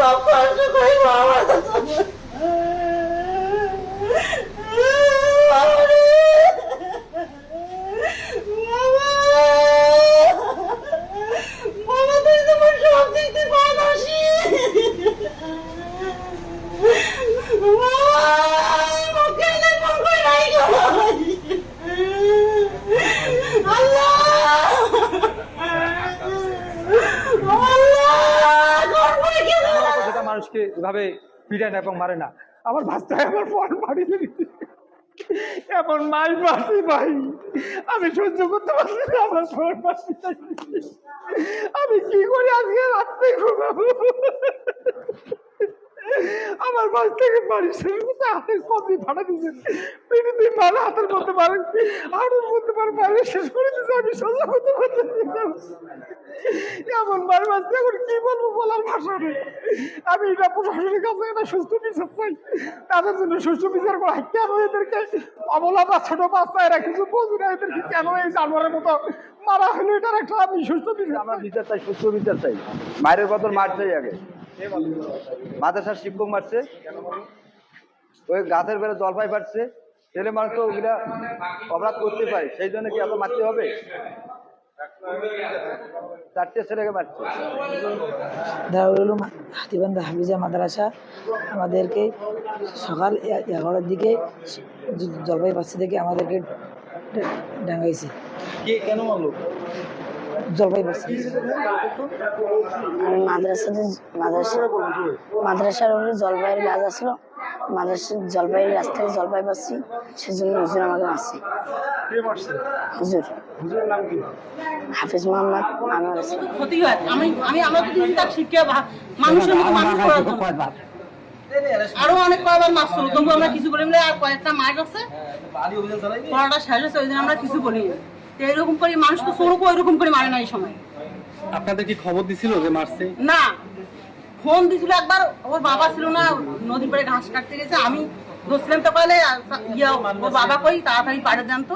সব কষ্ট করি বাবা বাবা মানুষকে এভাবে পিটায় না এবং মারে না। আমার ভাস্তায় আমার ফল মারি এমন মাই পাচ্ছি ভাই। আমি সহ্য করতে পারছি না, আমার ফল আমি কি করে আজকে রাত্রে ঘুমাবো? আমার বাস থেকে বাড়ি হাতে কবি ফাটা দিয়েছে। পিঠে দিয়ে মাল হাতের মধ্যে পারে হাড়ের মধ্যে পারে বাইরে শেষ করে দিয়েছে আমি সহ্য করতে পারছি এমন বার বাচ্চা এখন কি বলব বলার ভাষা নেই। আমি এটা প্রশাসনের কাছে একটা সুস্থ বিচার চাই। তাদের জন্য সুস্থ বিচার করা কেন এদেরকে অবলা বা ছোট বাচ্চা এরা কিছু বোঝে না এদেরকে কেন এই জানোয়ারের মতো মারা হলো? এটার একটা আমি সুস্থ বিচার আমরা। বিচার চাই সুস্থ বিচার চাই। মায়ের বদল মার চাই আগে। মাদ্রাসার শিক্ষক মারছে। ওই গাছের বেড়ে জলপাই পাচ্ছে ছেলে মানুষ তো ওগুলা অপরাধ করতে পারে সেই জন্য কি এত মারতে হবে? চারটে ছেলেকে মারছে। হাতিবান্ধা হাফিজা মাদ্রাসা আমাদেরকে সকাল এ- এগারোটার দিকে জলপাই পাচ্ছি থেকে আমাদেরকে ডা- ডাঙ্গাইছে কি কেন মারলো? জলপাই পাচ্ছি আমি মাদ্রাসাতে মাদ্রাসা মাদ্রাসার উপরে জলপাইয়ের গাছ আসলো। মাদ্রাসার জলপাইয়ের গাছ থেকে জলপাই পাচ্ছি সেজন্য হুজুর আমাকে মারছে। হুজুর। হাফিজ মোহাম্মদ আনোয়ার ইসলাম আমি আমি আমরা দিন শিক্ষা মানুষের মতো মানুষ করার আরও অনেক কয়বার মাছ ছিল তবু আমরা কিছু বলি না আর কয়েকটা মাছ আছে। পড়াটা শেষ হয়েছে ওই জন্য আমরা কিছু বলি না। তো এরকম করে মানুষ তো স্বরূপ এরকম করে মারে না এই সময়। আপনাদের কি খবর দিছিল যে মারছে? না। ফোন দিছিল একবার ওর বাবা ছিল না নদীর পাড়ে ঘাস কাটতে গেছে আমি ধরছিলাম তো পালে ইয়া ওর বাবা কই তাড়াতাড়ি পাড়ে জানতো